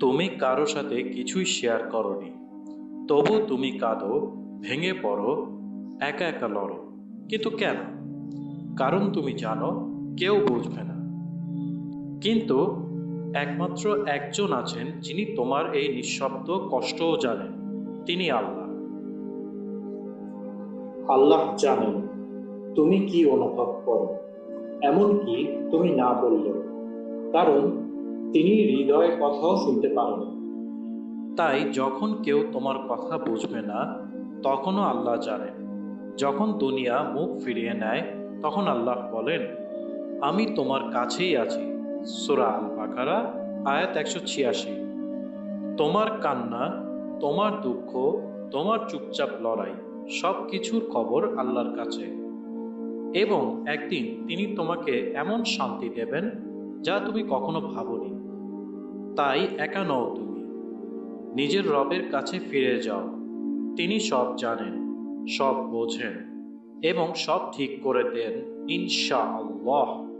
তুমি কারও সাথে কিছুই শেয়ার করনি। তবু তুমি কাঁদো, ভেঙে পড়ো, একা একা লড়ো। কিন্তু কেন? কারণ তুমি জানো, কেউ বুঝবে না। কিন্তু একমাত্র একজন আছেন যিনি তোমার এই নিঃশব্দ কষ্টও জানেন, তিনি আল্লাহ। আল্লাহ জানেন তুমি কি অনুভব করো, এমনকি তুমি না বললেও। কারণ তিনি হৃদয় কথাও শুনতে পারেন তাই যখন কেউ তোমার কথা বুঝবে না, তখনও আল্লাহ জানেন। যখন দুনিয়া মুখ ফিরিয়ে নেয়, তখন আল্লাহ বলেন, আমি তোমার কাছেই আছি। সুরা আল বাকারা আয়াত একশো ছিয়াশি। তোমার কান্না, তোমার দুঃখ, তোমার চুপচাপ লড়াই সব কিছুর খবর আল্লাহর কাছে। এবং একদিন তিনি তোমাকে এমন শান্তি দেবেন যা তুমি কখনো ভাবনি। তাই একা নও তুমি। নিজের রবের কাছে ফিরে যাও। তিনি সব জানেন, সব বোঝেন এবং সব ঠিক করে দেন ইনশা আল্লাহ